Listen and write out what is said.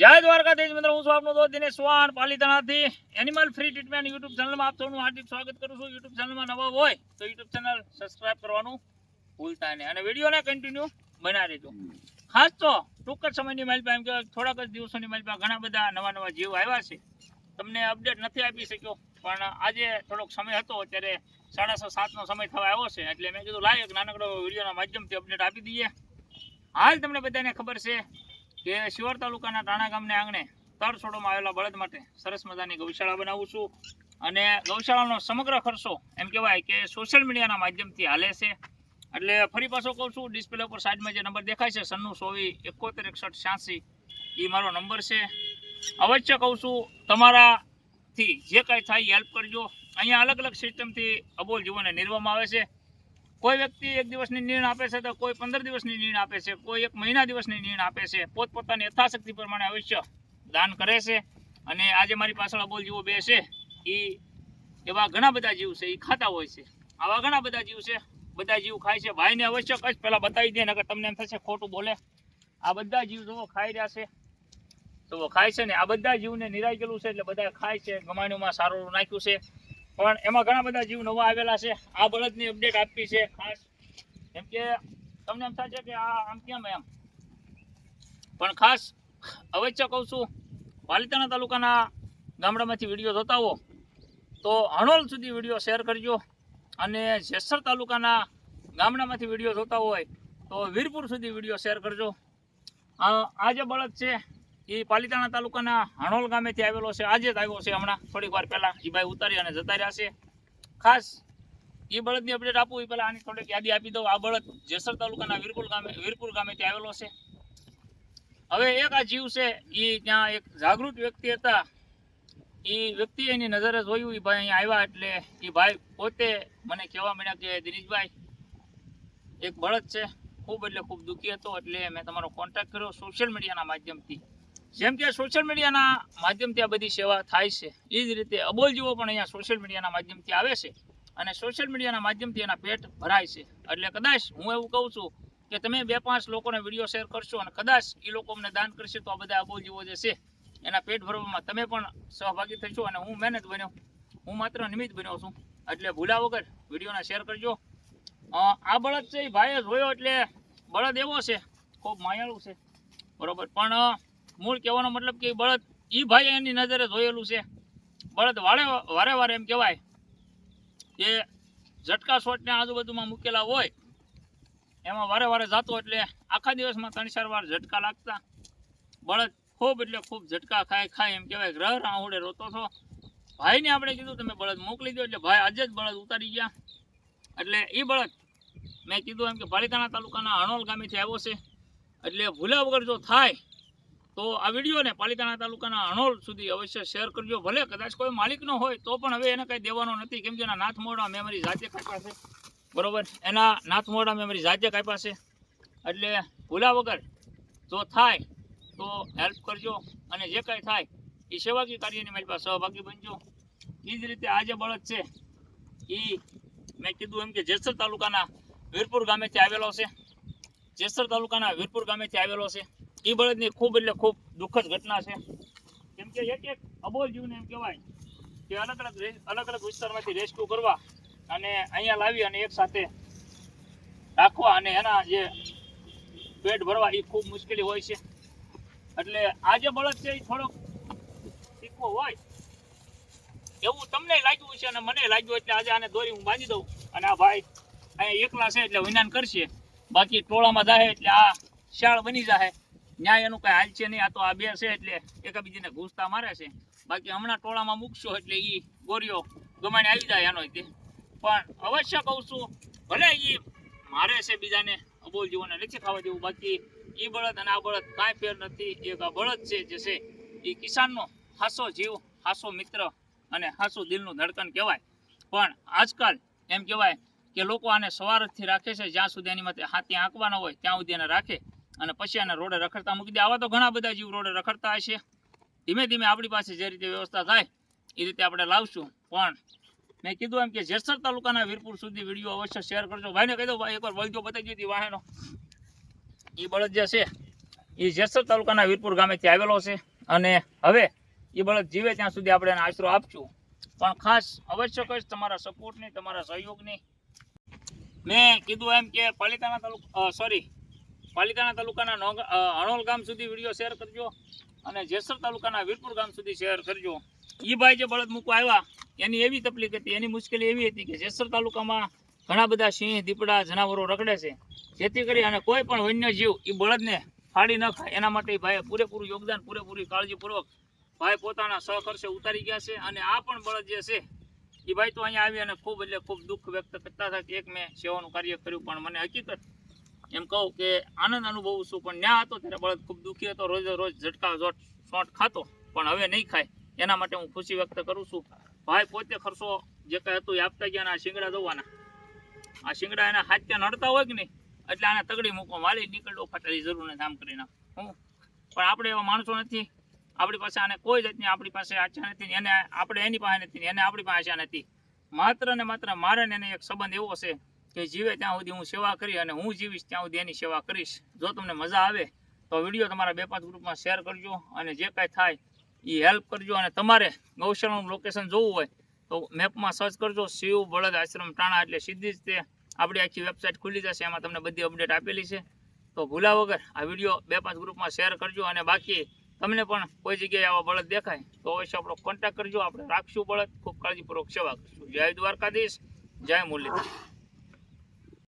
જય દ્વારકાધીશ મિત્રો, હું છું આપનો દોસ્ત દિનેશ ચૌહાણ, પાલીતાણાથી એનિમલ ફ્રી ટ્રીટમેન્ટ યુટ્યુબ ચેનલમાં આપ સૌનું હાર્દિક સ્વાગત કરું છું. યુટ્યુબ ચેનલમાં નવા હોય તો યુટ્યુબ ચેનલ સબસ્ક્રાઇબ કરવાનું ભૂલતા નહીં. અને વિડીયોને કન્ટિન્યુ બના રહેજો ખાસ તો ટૂંક જ સમયની મારી એમ કે થોડાક જ દિવસોની મારી ઘણા બધા નવા નવા જીવ આવ્યા છે. તમને અપડેટ નથી આપી શક્યો, પણ આજે થોડોક સમય હતો, અત્યારે સાડા છ સાતનો સમય થવા આવ્યો છે, એટલે મેં કીધું લાય એક નાનકડો વિડીયોના માધ્યમથી અપડેટ આપી દઈએ. હાલ તમને બધાને ખબર છે કે શિવર તાલુકાના ટાણા ગામને આંગણે તળ છોડવામાં આવેલા બળદ માટે સરસ મજાની ગૌશાળા બનાવું છું. અને ગૌશાળાનો સમગ્ર ખર્ચો એમ કહેવાય કે સોશિયલ મીડિયાના માધ્યમથી હાલે છે. એટલે ફરી પાછો કહું છું ડિસ્પ્લે ઉપર સાઈડમાં જે નંબર દેખાય છે, સન્નું સોવી એકોતેર, એકસઠ, છ્યાસી એ મારો નંબર છે. અવશ્ય કહું છું, તમારાથી જે કાંઈ થાય હેલ્પ કરજો. અહીંયા અલગ અલગ સિસ્ટમથી અબોલ જીવોને નિર્વહવામાં આવે છે. કોઈ વ્યક્તિ એક દિવસની નીણ આપે છે તો કોઈ પંદર દિવસની નીણ આપે છે, કોઈ એક મહિના દિવસની નીણ આપે છે. પોતપોતાની યથાશક્તિ પ્રમાણે અવશ્ય દાન કરે છે અને આજે મારી પાછળ અબોલ જીવો બે છે એ એવા ઘણા બધા જીવ છે એ ખાતા હોય છે. આવા ઘણા બધા જીવ છે, બધા જીવ ખાય છે. ભાઈને અવશ્ય કશ પહેલાં બતાવી દે, નકર તમને એમ થશે ખોટું બોલે. આ બધા જીવ જુઓ ખાઈ રહ્યા છે તો ખાય છે ને આ બધા જીવને નિરાઈ ગયેલું છે એટલે બધા ખાય છે, ગમાણીઓમાં સારું નાખ્યું છે. પણ એમાં ઘણા બધા જીવ નવા આવેલા છે. આ બળદની અપડેટ આપી છે ખાસ. કેમ કે તમને એમ થાય છે કે આ આમ કેમ એમ? પણ ખાસ અવશ્ય કહું છું પાલિતાણા તાલુકાના ગામડામાંથી વીડિયો જોતા હો, તો હણોલ સુધી વીડિયો શેર કરજો અને જેસર તાલુકાના ગામડામાંથી વીડિયો જોતા હોય તો વીરપુર સુધી વીડિયો શેર કરજો. આ જે બળદ છે એ પાલિતાણા તાલુકાના હણોલ ગામેથી આવેલો છે. આજે જ આવ્યો છે હમણાં. થોડીક વાર પહેલાં એ ભાઈ ઉતારી અને જતા રહ્યા છે. ખાસ એ બળદની અપડેટ આપું એ પહેલાં આની થોડીક યાદી આપી દઉં. આ બળદ જેસર તાલુકાના વીરપુર ગામે, વીરપુર ગામેથી આવેલો છે. હવે એક આ જીવ છે એ ત્યાં એક જાગૃત વ્યક્તિ હતા. એ વ્યક્તિ એની નજરે જોયું એ ભાઈ અહીંયા આવ્યા એટલે એ ભાઈ પોતે મને કહેવા માંડ્યા કે, દિનેશભાઈ, એક બળદ છે. ખૂબ એટલે ખૂબ દુઃખી હતો એટલે મેં તમારો કોન્ટેક્ટ કર્યો સોશિયલ મીડિયાના માધ્યમથી. જેમ કે સોશિયલ મીડિયાના માધ્યમથી આ બધી સેવા થાય છે, એ જ રીતે અબોલ જીવો પણ અહીંયા સોશિયલ મીડિયાના માધ્યમથી આવે છે અને સોશિયલ મીડિયાના માધ્યમથી એના પેટ ભરાય છે. એટલે કદાચ હું એવું કહું છું કે તમે બે પાંચ લોકોને વીડિયો શેર કરશો અને કદાચ એ લોકો અમને દાન કરશે તો આ બધા અબોલ જીવો જે છે, એના પેટ ભરવામાં તમે પણ સહભાગી થશો અને હું મહેનત બન્યો, હું માત્ર નિમિત્ત બન્યો છું. એટલે ભૂલા વગર વિડીયોને શેર કરજો. આ બળદ છે એ ભાઈએ જોયો એટલે બળદ એવો છે, ખૂબ માયાળું છે. બરાબર, પણ મૂળ કહેવાનો મતલબ કે બળદ એ ભાઈ એની નજરે જોયેલું છે. બળદ વારે વારે વારે એમ કહેવાય કે ઝટકા શોટને આજુબાજુમાં મૂકેલા હોય, એમાં વારે વારે જતો એટલે આખા દિવસમાં ત્રણ ચાર વાર ઝટકા લાગતા. બળદ ખૂબ એટલે ખૂબ ઝટકા ખાય ખાય એમ કહેવાય ગ્રહ રાહુડે રોતો હતો. ભાઈને આપણે કીધું, તમે બળદ મોકલી દો. એટલે ભાઈ આજે જ બળદ ઉતારી ગયા. એટલે એ બળદ, મેં કીધું એમ કે પાલિતાણા તાલુકાના અણોલ ગામેથી આવ્યો છે. એટલે ભૂલ્યા વગર જો થાય તો આ વિડીયોને પાલિતાણા તાલુકાના અણોલ સુધી અવશ્ય શેર કરજો. ભલે કદાચ કોઈ માલિક ન હોય, તો પણ હવે એને કંઈ દેવાનો નથી. કેમ કે એના નાથમોડા મેં મારી જાતે કાપ્યા છે. બરોબર? એના નાથ મોડા મેં મારી જાતે કાપ્યા છે. એટલે ભૂલા વગર જો થાય, તો હેલ્પ કરજો. અને જે કાંઈ થાય એ સેવાકીય કાર્યની મારી પાસે સહભાગી બનજો. એ જ રીતે આ જે બળદ છે. એ મેં કીધું એમ કે જેસર તાલુકાના વીરપુર ગામેથી આવેલો છે. જેસર તાલુકાના વીરપુર ગામેથી આવેલો છે. એ બળદની ખૂબ એટલે ખૂબ દુઃખદ ઘટના છે. કેમ કે એક એક અબોલ જીવને એમ કહેવાય કે અલગ અલગ અલગ અલગ વિસ્તારમાંથી રેસ્ક્યુ કરવા અને અહીંયા લાવી અને એક સાથે રાખવા અને એના જે પેટ ભરવા એ ખૂબ મુશ્કેલી હોય છે. એટલે આ જે બળદ છે એ થોડોક તીખો હોય એવું તમને લાગ્યું છે અને મને લાગ્યું એટલે આજે આને દોરી હું બાંધી દઉં અને આ ભાઈ અહીંયા એકલા છે એટલે વિનાન કરશે. બાકી ટોળામાં જાય એટલે આ શાળ બની જાય ન્યાય એનું કઈ હાલ છે નહીં. આ તો આ બે છે એટલે એકાબીજીને ઘૂસતા મારે છે. બાકી હમણાં ટોળામાં મૂકશો એટલે એ ગોરીઓ ગમાણે આવી જાય એનો તે. પણ અવશ્ય કહું છું, ભલે એ મારે છે બીજાને અબોલ જીવોને નથી ખાવા દેવું, બાકી એ બળદ અને આ બળદ કાંઈ ફેર નથી. એક આ બળદ છે જે છે એ કિસાનનો હાસો જીવ, હાસો મિત્ર અને હાસો દિલનું ધડકન કહેવાય. પણ આજકાલ એમ કહેવાય કે લોકો આને સવારથી રાખે છે, જ્યાં સુધી એની માટે હાથી આંકવાના હોય, ત્યાં સુધી એને રાખે. અને પછી આને રોડે રખડતા મૂકી દે. આવા તો ઘણા બધા જીવ રોડે રખડતા હશે. ધીમે ધીમે આપણી પાસે જે રીતે વ્યવસ્થા થાય, એ રીતે આપણે લાવશું. પણ મેં કીધું એમ કે જેસર તાલુકાના વીરપુર સુધી વીડિયો અવશ્ય શેર કરજો. ભાઈને કહી દો ભાઈ, એકવાર વૈદ્યો બતાવી દીધી વાહનો. એ બળદ જે છે એ જેસર તાલુકાના વીરપુર ગામેથી આવેલો છે. અને હવે એ બળદ જીવે ત્યાં સુધી આપણે એને આશરો આપશું. પણ ખાસ અવશ્ય કહીશ, તમારા સપોર્ટની તમારા સહયોગની. મેં કીધું એમ કે પાલિતાણા તાલુકા સોરી પાલિતાણા તાલુકાના અણોલ ગામ સુધી વીડિયો શેર કરજો અને જેસર તાલુકાના વીરપુર ગામ સુધી શેર કરજો. ઈ ભાઈ જે બળદ મૂકવા આવ્યા, એની એવી તકલીફ હતી, એની મુશ્કેલી એવી હતી કે જેસર તાલુકામાં ઘણા બધા સિંહ, દીપડા, જનાવરો રખડે છે. જેથી કરી અને કોઈ પણ વન્ય જીવ એ બળદને ફાડી ન ખાય. એના માટે ભાઈએ પૂરેપૂરું યોગદાન, પૂરેપૂરી કાળજીપૂર્વક ભાઈ પોતાના સહકર્ષે ઉતારી ગયા છે અને આ પણ બળદ જે છે એ ભાઈ તો અહીંયા આવી અને ખૂબ એટલે ખૂબ દુઃખ વ્યક્ત કરતા હતા કે એક મેં સેવાનું કાર્ય કર્યું, પણ મને હકીકત એમ કહું કે આનંદ અનુભવું છું, પણ ન્યા હતો ત્યારે બળદ ખૂબ દુઃખી હતો, રોજ રોજ ઝટકા જોટ શોટ ખાતો, પણ હવે નહીં ખાય. એના માટે હું ખુશી વ્યક્ત કરું છું. ભાઈ પોતે ખર્ચો જે કાંઈ હતું એ આપતા ગયા આ શિંગડા દોવાના. આ શિંગડા એના હાથ ત્યાં નડતા હોય કે નહીં? એટલે આને તગડી મૂકો માલી નીકળો ફાટેલી જરૂર નથી આમ કરીને. હું? પણ આપણે એવા માણસો નથી. આપણી પાસે આને કોઈ જાતની આપણી પાસે આશા નથી એને આપણે એની પાસે નથી એને આપણી પાસે આશા નથી. માત્ર ને માત્ર મારે ને એને એક સંબંધ એવો છે કે જીવે ત્યાં સુધી હું સેવા કરી અને હું જીવીશ ત્યાં સુધી એની સેવા કરીશ. જો તમને મજા આવે, તો વીડિયો તમારા બે પાંચ ગ્રુપમાં શેર કરજો અને જે કાંઈ થાય એ હેલ્પ કરજો અને તમારે ગૌશાળાનું લોકેશન જોવું હોય, તો મેપમાં સર્ચ કરજો, શિવ બળદ આશ્રમ ટાણા, એટલે સીધી જ તે આપણી આખી વેબસાઇટ ખુલી જશે, એમાં તમને બધી અપડેટ આપેલી છે. તો ભૂલા વગર આ વીડિયો બે પાંચ ગ્રુપમાં શેર કરજો અને બાકી તમને પણ કોઈ જગ્યાએ આવા બળદ દેખાય, તો અવશ્ય આપણો કોન્ટેક્ટ કરજો. આપણે રાખશું બળદ, ખૂબ કાળજીપૂર્વક સેવા કરશું. જય દ્વારકાધીશ, જય મુરલીધર.